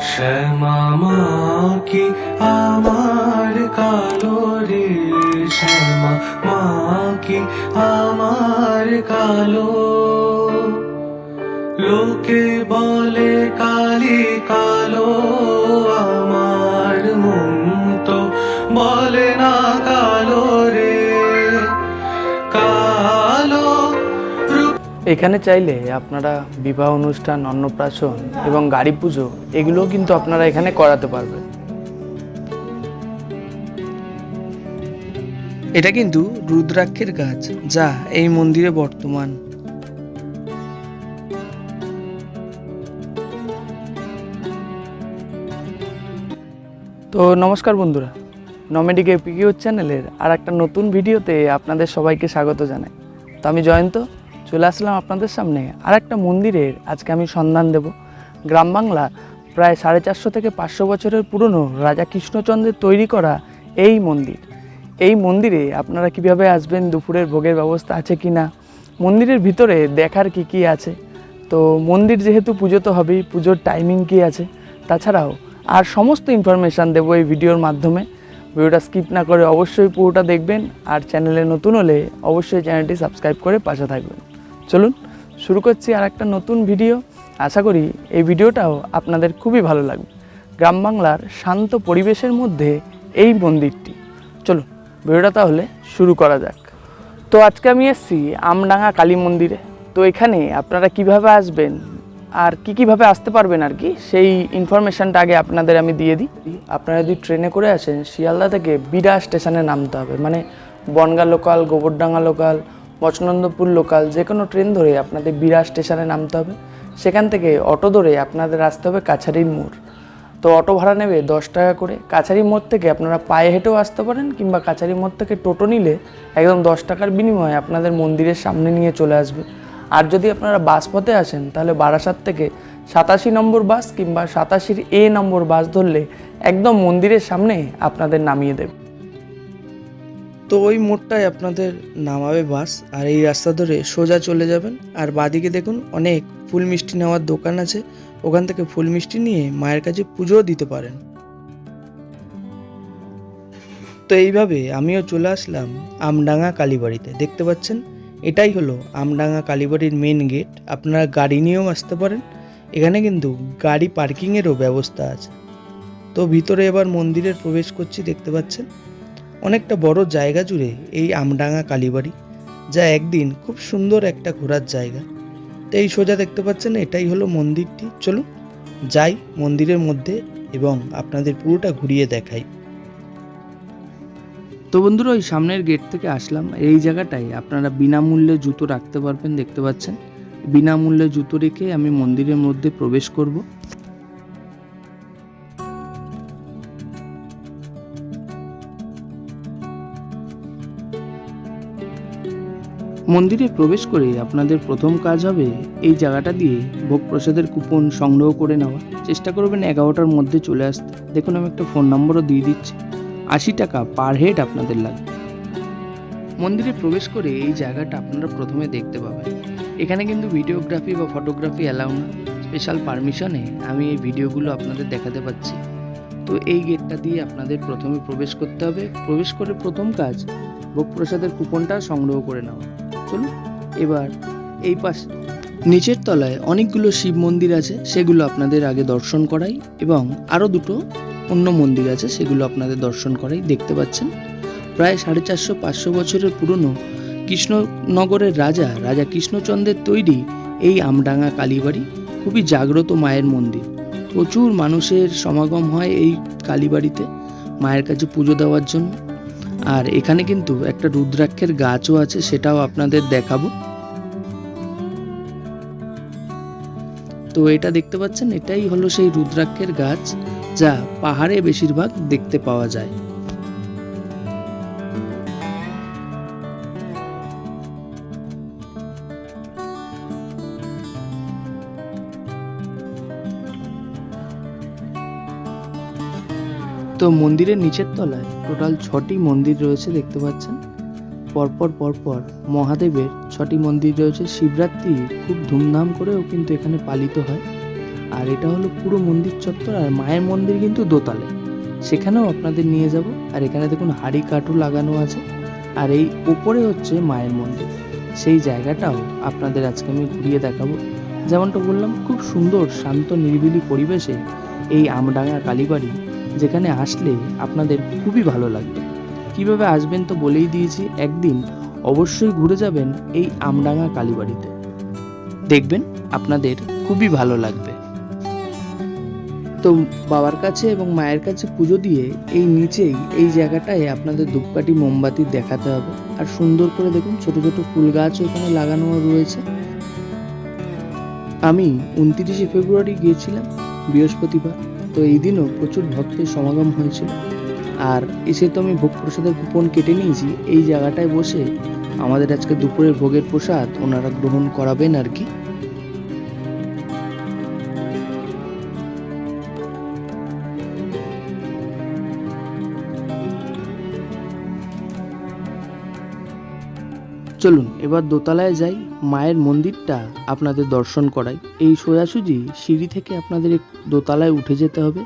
শ্যামা কি আমার কালো রে শ্যামা মা কি আমার কালো? লোকে বলে কালী কালো এখানে চাইলে আপনারা বিবাহ অনুষ্ঠান অন্নপ্রাশন এবং গাড়ি পুজো এগুলোও কিন্তু আপনারা এখানে করাতে পারবেন। এটা কিন্তু রুদ্রাক্ষের গাছ যা এই মন্দিরে বর্তমান। তো নমস্কার বন্ধুরা নমেডিকে পিকিউর চ্যানেলের আর একটা নতুন ভিডিওতে আপনাদের সবাইকে স্বাগত জানাই। তো আমি জয়ন্ত চলে আসলাম আপনাদের সামনে আর একটা মন্দিরের, আজকে আমি সন্ধান দেব। গ্রাম বাংলা প্রায় সাড়ে চারশো থেকে পাঁচশো বছরের পুরনো রাজা কৃষ্ণচন্দ্রের তৈরি করা এই মন্দির। এই মন্দিরে আপনারা কীভাবে আসবেন, দুপুরের ভোগের ব্যবস্থা আছে কি না, মন্দিরের ভিতরে দেখার কি কি আছে? তো মন্দির যেহেতু পুজো তো হবেই, পুজোর টাইমিং কি আছে? তাছাড়াও আর সমস্ত ইনফরমেশান দেবো এই ভিডিওর মাধ্যমে। ভিডিওটা স্কিপ না করে অবশ্যই পুরোটা দেখবেন, আর চ্যানেলে নতুন হলে অবশ্যই চ্যানেলটি সাবস্ক্রাইব করে পাশে থাকবেন। চলুন শুরু করছি আর একটা নতুন ভিডিও। আশা করি এই ভিডিওটাও আপনাদের খুবই ভালো লাগবে। গ্রাম বাংলার শান্ত পরিবেশের মধ্যে এই মন্দিরটি। চলুন, ভিডিওটা তাহলে শুরু করা যাক। তো আজকে আমি এসেছি আমডাঙ্গা কালী মন্দিরে। তো এখানে আপনারা কীভাবে আসবেন আর কি কীভাবে আসতে পারবেন আর কি, সেই ইনফরমেশনটা আগে আপনাদের আমি দিয়ে দিই। আপনারা যদি ট্রেনে করে আসেন, শিয়ালদা থেকে বিড়া স্টেশনে নামতে হবে। মানে বনগা লোকাল গোবরডাঙ্গা লোকাল বচনন্দপুর লোকাল যে কোনো ট্রেন ধরে আপনাদের বিড়া স্টেশনে নামতে হবে। সেখান থেকে অটো ধরে আপনাদের আসতে হবে কাছারির মোড়। তো অটো ভাড়া নেবে দশ টাকা করে। কাছারি মোড় থেকে আপনারা পায়ে হেঁটেও আসতে পারেন কিংবা কাছারি মোড় থেকে টোটো নিলে একদম দশ টাকার বিনিময়ে আপনাদের মন্দিরের সামনে নিয়ে চলে আসবে। আর যদি আপনারা বাস পথে আসেন, তাহলে বারাসাত থেকে সাতাশি নম্বর বাস কিংবা সাতাশির এ নম্বর বাস ধরলে একদম মন্দিরের সামনে আপনাদের নামিয়ে দেবে। তো ওই মোড়টায় আপনাদের নামাবে বাস, আর এই রাস্তা ধরে সোজা চলে যাবেন। আর বাদিকে দেখুন অনেক ফুল মিষ্টি নেওয়ার দোকান আছে, ওখান থেকে ফুল মিষ্টি নিয়ে মায়ের কাছে পুজোও দিতে পারেন। তো এইভাবে আমিও চলে আসলাম আমডাঙ্গা কালীবাড়িতে। দেখতে পাচ্ছেন, এটাই হলো আমডাঙ্গা কালীবাড়ির মেন গেট আপনারা গাড়ি নিয়েও আসতে পারেন, এখানে কিন্তু গাড়ি পার্কিংয়েরও ব্যবস্থা আছে। তো ভিতরে এবার মন্দিরের প্রবেশ করছি, দেখতে পাচ্ছেন অনেকটা বড় জায়গা জুড়ে এই আমডাঙ্গা কালীবাড়ি, যা একদিন খুব সুন্দর একটা ঘোরার জায়গা। তো এই সোজা দেখতে পাচ্ছেন, এটাই হলো মন্দিরটি। চলুন যাই মন্দিরের মধ্যে এবং আপনাদের পুরোটা ঘুরিয়ে দেখাই। তো বন্ধুরা, ওই সামনের গেট থেকে আসলাম। এই জায়গাটায় আপনারা বিনামূল্যে জুতো রাখতে পারবেন, দেখতে পাচ্ছেন। বিনামূল্যে জুতো রেখে আমি মন্দিরের মধ্যে প্রবেশ করব। মন্দিরে প্রবেশ করে আপনাদের প্রথম কাজ হবে এই জায়গাটা দিয়ে ভোগ প্রসাদের কুপন সংগ্রহ করে নেওয়া। চেষ্টা করবেন এগারোটার মধ্যে চলে আসতে। দেখুন, আমি একটা ফোন নম্বরও দিয়ে দিচ্ছি। আশি টাকা পার হেড আপনাদের লাগবে। মন্দিরে প্রবেশ করে এই জায়গাটা আপনারা প্রথমে দেখতে পাবেন। এখানে কিন্তু ভিডিওগ্রাফি বা ফটোগ্রাফি অ্যালাউ না। স্পেশাল পারমিশনে আমি এই ভিডিওগুলো আপনাদের দেখাতে পাচ্ছি। তো এই গেটটা দিয়ে আপনাদের প্রথমে প্রবেশ করতে হবে। প্রবেশ করে প্রথম কাজ ভোগ প্রসাদের কুপনটা সংগ্রহ করে নেওয়া। চলুন, এবার এই পাশ, নিচের তলায় অনেকগুলো শিব মন্দির আছে, সেগুলো আপনাদের আগে দর্শন করাই এবং আরও দুটো অন্য মন্দির আছে, সেগুলো আপনাদের দর্শন করাই দেখতে পাচ্ছেন। প্রায় সাড়ে চারশো, পাঁচশো বছরের পুরনো কৃষ্ণনগরের রাজা রাজা কৃষ্ণচন্দ্রের তৈরি এই আমডাঙ্গা কালীবাড়ি খুবই জাগ্রত মায়ের মন্দির। প্রচুর মানুষের সমাগম হয় এই কালীবাড়িতে, মায়ের কাছে পুজো দেওয়ার জন্য। আর এখানে কিন্তু একটা রুদ্রাক্ষের গাছও আছে, সেটাও আপনাদের দেখাবো। তো এটা দেখতে পাচ্ছেন, এটাই হলো সেই রুদ্রাক্ষের গাছ, যা পাহাড়ে বেশিরভাগ দেখতে পাওয়া যায়। মন্দিরের নিচের তলায় টোটাল ছটি মন্দির রয়েছে দেখতে পাচ্ছেন। পরপর পরপর মহাদেবের ছটি মন্দির রয়েছে। শিবরাত্রি খুব ধুমধাম করেও কিন্তু এখানে পালিত হয়। আর এটা হলো পুরো মন্দির চত্বর আর মায়ের মন্দির কিন্তু দোতলে সেখানেও আপনাদের নিয়ে যাব। আর এখানে দেখুন হাড়ি কাঠও লাগানো আছে। আর এই উপরে হচ্ছে মায়ের মন্দির। সেই জায়গাটাও আপনাদের আজকে আমি ঘুরিয়ে দেখাবো। যেমনটা বললাম, খুব সুন্দর, শান্ত, নিরিবিলি পরিবেশে এই আমডাঙ্গা কালীবাড়ি যেখানে আসলে আপনাদের খুবই ভালো লাগবে। কীভাবে আসবেন তো বলেই দিয়েছি, একদিন অবশ্যই ঘুরে যাবেন এই আমডাঙ্গা কালীবাড়িতে। দেখবেন আপনাদের খুবই ভালো লাগবে। তো বাবার কাছে এবং মায়ের কাছে পুজো দিয়ে এই নিচেই, এই জায়গাটায় আপনাদের ধূপকাঠি, মোমবাতি দেখাতে হবে। আর সুন্দর করে দেখুন ছোট ছোট ফুল গাছও এখানে লাগানো রয়েছে। আমি উনত্রিশে ফেব্রুয়ারি গিয়েছিলাম বৃহস্পতিবার। তো এই দিনও প্রচুর ভক্তের সমাগম হয়েছিল। আর এসে তো আমি ভোগ প্রসাদের কুপন কেটে নিয়েছি, এই জায়গাটায় বসে আমাদের আজকে দুপুরের ভোগের প্রসাদ ওনারা গ্রহণ করাবেন আর কি। চলুন, এবার দোতলায় যাই। মায়ের মন্দিরটা আপনাদের দর্শন করাই। এই সোজাসুজি সিঁড়ি থেকে আপনাদের দোতলায় উঠে যেতে হবে।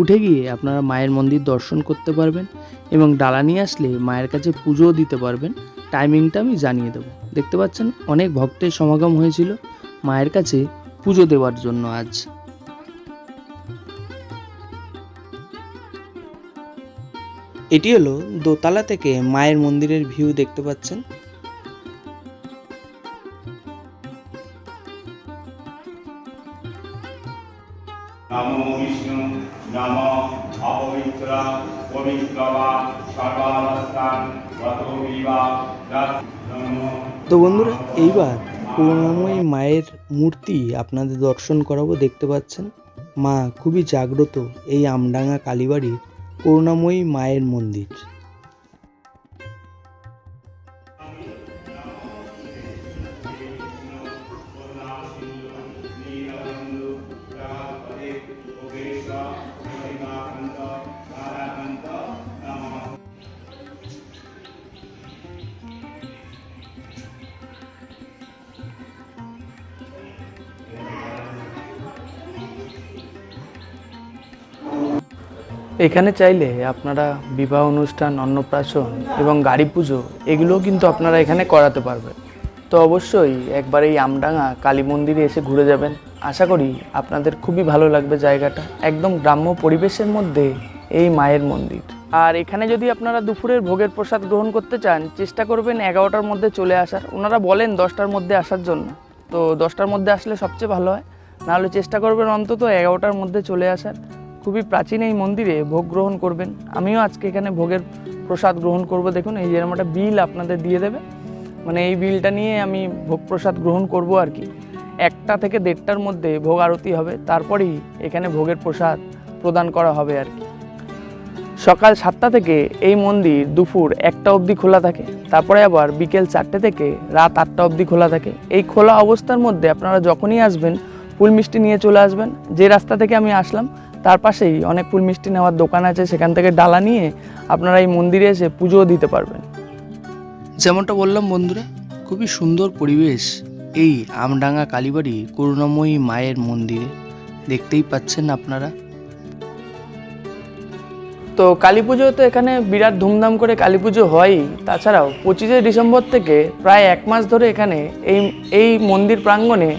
উঠে গিয়ে আপনারা মায়ের মন্দির দর্শন করতে পারবেন এবং ডালা নিয়ে আসলে মায়ের কাছে পুজোও দিতে পারবেন। টাইমিংটা আমি জানিয়ে দেবো। দেখতে পাচ্ছেন, অনেক ভক্তের সমাগম হয়েছিল মায়ের কাছে পুজো দেওয়ার জন্য আজ। এটি হলো দোতলা থেকে মায়ের মন্দিরের ভিউ দেখতে পাচ্ছেন। তো বন্ধুরা, এইবার করুণাময়ী মায়ের মূর্তি আপনাদের দর্শন করাবো, দেখতে পাচ্ছেন? মা খুবই জাগ্রত এই আমডাঙ্গা কালীবাড়ির করুণাময়ী মায়ের মন্দির। এখানে চাইলে আপনারা বিবাহ অনুষ্ঠান, অন্নপ্রাশন এবং গাড়ি পুজো এগুলোও কিন্তু আপনারা এখানে করাতে পারবেন। তো অবশ্যই একবার এই আমডাঙ্গা কালী মন্দিরে এসে ঘুরে যাবেন। আশা করি আপনাদের খুবই ভালো লাগবে জায়গাটা। একদম গ্রাম্য পরিবেশের মধ্যে এই মায়ের মন্দির। আর এখানে যদি আপনারা দুপুরের ভোগের প্রসাদ গ্রহণ করতে চান, চেষ্টা করবেন এগারোটার মধ্যে চলে আসার। ওনারা বলেন দশটার মধ্যে আসার জন্য। তো দশটার মধ্যে আসলে সবচেয়ে ভালো হয়। নাহলে চেষ্টা করবেন অন্তত এগারোটার মধ্যে চলে আসার। খুবই প্রাচীন এই মন্দিরে ভোগ গ্রহণ করবেন। আমিও আজকে এখানে ভোগের প্রসাদ গ্রহণ করব। দেখুন, এই যেরকম একটা বিল আপনাদের দিয়ে দেবে। মানে এই বিলটা নিয়ে আমি ভোগ প্রসাদ গ্রহণ করব আর কি। একটা থেকে দেড়টার মধ্যে ভোগ আরতি হবে। তারপরেই এখানে ভোগের প্রসাদ প্রদান করা হবে আর কি। সকাল সাতটা থেকে এই মন্দির দুপুর একটা অবধি খোলা থাকে। তারপরে আবার বিকেল চারটে থেকে রাত আটটা অবধি খোলা থাকে। এই খোলা অবস্থার মধ্যে আপনারা যখনই আসবেন, ফুল মিষ্টি নিয়ে চলে আসবেন। যে রাস্তা থেকে আমি আসলাম তার পাশেই অনেক ফুল মিষ্টি নেওয়ার দোকান আছে সেখান থেকে ডালা নিয়ে আপনারা এই মন্দিরে এসে পুজোও দিতে পারবেন। যেমনটা বললাম বন্ধুরা খুবই সুন্দর পরিবেশ এই আমডাঙ্গা কালীবাড়ি করুণাময়ী মায়ের মন্দিরে। দেখতেই পাচ্ছেন আপনারা। তো কালী পুজো তো এখানে বিরাট ধুমধাম করে কালী পুজো হয়ই। তাছাড়াও পঁচিশে ডিসেম্বর থেকে প্রায় এক মাস ধরে এখানে এই এই মন্দির প্রাঙ্গণে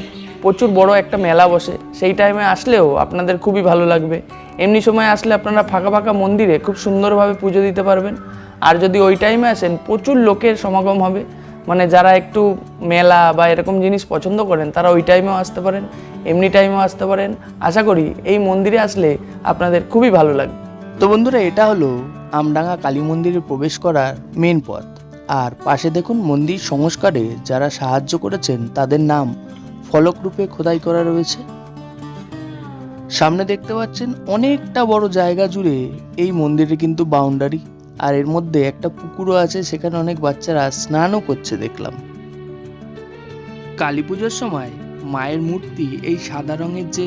প্রচুর বড় একটা মেলা বসে। সেই টাইমে আসলেও আপনাদের খুবই ভালো লাগবে। এমনি সময় আসলে আপনারা ফাঁকা ফাঁকা মন্দিরে খুব সুন্দরভাবে পুজো দিতে পারবেন। আর যদি ওই টাইমে আসেন, প্রচুর লোকের সমাগম হবে। মানে যারা একটু মেলা বা এরকম জিনিস পছন্দ করেন, তারা ওই টাইমেও আসতে পারেন, এমনি টাইমেও আসতে পারেন। আশা করি এই মন্দিরে আসলে আপনাদের খুবই ভালো লাগবে। তো বন্ধুরা, এটা হলো আমডাঙ্গা কালী মন্দিরে প্রবেশ করার মেন পথ। আর পাশে দেখুন মন্দির সংস্কারে যারা সাহায্য করেছেন, তাদের নাম ফলক রূপে খোদাই করা রয়েছে। সামনে দেখতে পাচ্ছেন অনেকটা বড় জায়গা জুড়ে এই মন্দিরে কিন্তু বাউন্ডারি আর এর মধ্যে একটা পুকুরও আছে, সেখানে অনেক বাচ্চারা স্নানও করছে দেখলাম। কালী পুজোর সময় মায়ের মূর্তি এই সাদা রঙের যে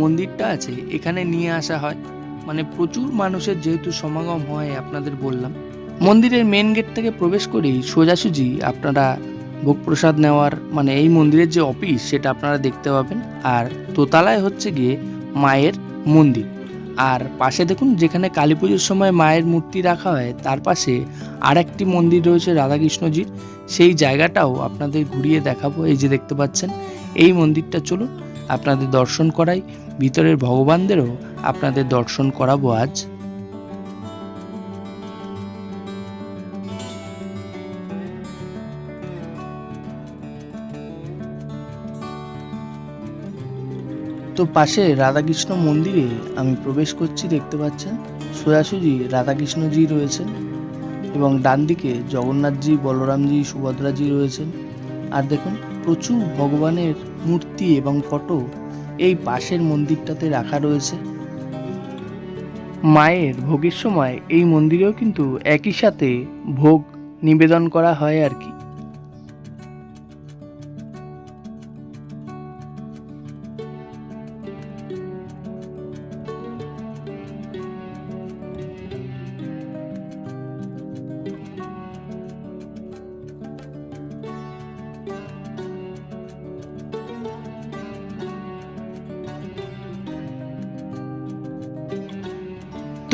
মন্দিরটা আছে, এখানে নিয়ে আসা হয়। মানে প্রচুর মানুষের যেহেতু সমাগম হয়, আপনাদের বললাম। মন্দিরের মেন গেট থেকে প্রবেশ করেই সোজাসুজি আপনারা ভোগ প্রসাদ নেওয়ার মানে এই মন্দিরের যে অফিস, সেটা আপনারা দেখতে পাবেন। আর দোতলায় হচ্ছে গিয়ে মায়ের মন্দির। আর পাশে দেখুন, যেখানে কালী পুজোর সময় মায়ের মূর্তি রাখা হয়, তার পাশে আর একটি মন্দির রয়েছে রাধাকৃষ্ণজির। সেই জায়গাটাও আপনাদের ঘুরিয়ে দেখাবো, এই যে দেখতে পাচ্ছেন। এই মন্দিরটা চলুন, আপনাদের দর্শন করাই। ভিতরের ভগবানদেরও আপনাদের দর্শন করাবো আজ। তো পাশে রাধাকৃষ্ণ মন্দিরে আমি প্রবেশ করছি, দেখতে পাচ্ছেন। সোজাসুজি রাধাকৃষ্ণজি রয়েছেন এবং ডান দিকে জগন্নাথজি, বলরামজি, সুভদ্রাজি রয়েছেন। আর দেখুন, প্রচুর ভগবানের মূর্তি এবং ফটো এই পাশের মন্দিরটাতে রাখা রয়েছে। মায়ের ভোগের সময় এই মন্দিরেও কিন্তু একই সাথে ভোগ নিবেদন করা হয় আর কি।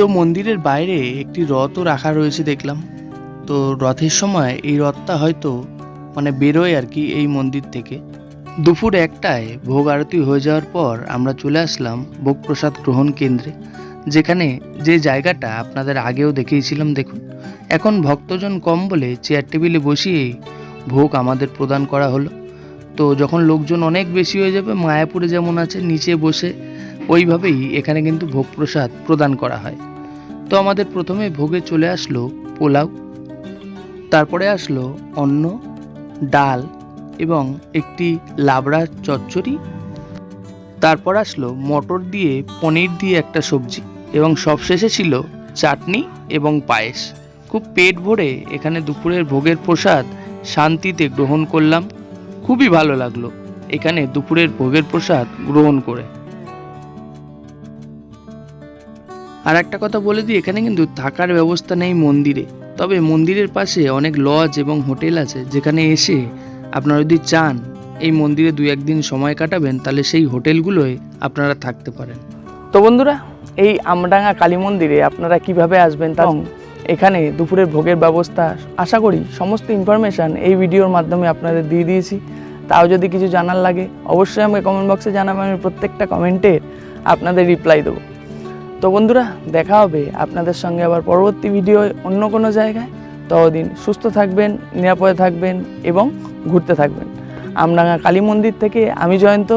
তো মন্দিরের বাইরে একটি রথও রাখা রয়েছে দেখলাম। তো রথের সময় এই রথটা হয়তো মানে বেরোয় আর কি এই মন্দির থেকে। দুপুর একটায় ভোগ আরতি হয়ে যাওয়ার পর আমরা চলে আসলাম ভোগ প্রসাদ গ্রহণ কেন্দ্রে, যেখানে যে জায়গাটা আপনাদের আগেও দেখিয়েছিলাম দেখুন। এখন ভক্তজন কম বলে চেয়ার টেবিলে বসিয়েই ভোগ আমাদের প্রদান করা হলো। তো যখন লোকজন অনেক বেশি হয়ে যাবে, মায়াপুরে যেমন আছে, নিচে বসে ওইভাবেই এখানে কিন্তু ভোগ প্রসাদ প্রদান করা হয়। তো আমাদের প্রথমে ভোগে চলে আসলো পোলাও, তারপরে আসলো অন্ন, ডাল এবং একটি লাবড়া চচ্চড়ি, তারপর আসলো মটর দিয়ে পনির দিয়ে একটা সবজি এবং সবশেষে ছিল চাটনি এবং পায়েস। খুব পেট ভরে এখানে দুপুরের ভোগের প্রসাদ শান্তিতে গ্রহণ করলাম। খুবই ভালো লাগল এখানে দুপুরের ভোগের প্রসাদ গ্রহণ করে। আর একটা কথা বলে দিই এখানে কিন্তু থাকার ব্যবস্থা নেই মন্দিরে। তবে মন্দিরের পাশে অনেক লজ এবং হোটেল আছে যেখানে এসে আপনারা যদি চান এই মন্দিরে দু একদিন সময় কাটাবেন তাহলে সেই হোটেলগুলোয় আপনারা থাকতে পারেন। তো বন্ধুরা এই আমডাঙ্গা কালী মন্দিরে আপনারা কীভাবে আসবেন তা এখানে দুপুরের ভোগের ব্যবস্থা আশা করি সমস্ত ইনফরমেশান এই ভিডিওর মাধ্যমে আপনাদের দিয়ে দিয়েছি। তাও যদি কিছু জানার লাগে অবশ্যই আমাকে কমেন্ট বক্সে জানাবেন আমি প্রত্যেকটা কমেন্টে আপনাদের রিপ্লাই দেবো। তো বন্ধুরা, দেখা হবে আপনাদের সঙ্গে আবার পরবর্তী ভিডিও অন্য কোনো জায়গায়। ততদিন সুস্থ থাকবেন, নিরাপদে থাকবেন এবং ঘুরতে থাকবেন। আমডাঙ্গা কালী মন্দির থেকে আমি জয়ন্ত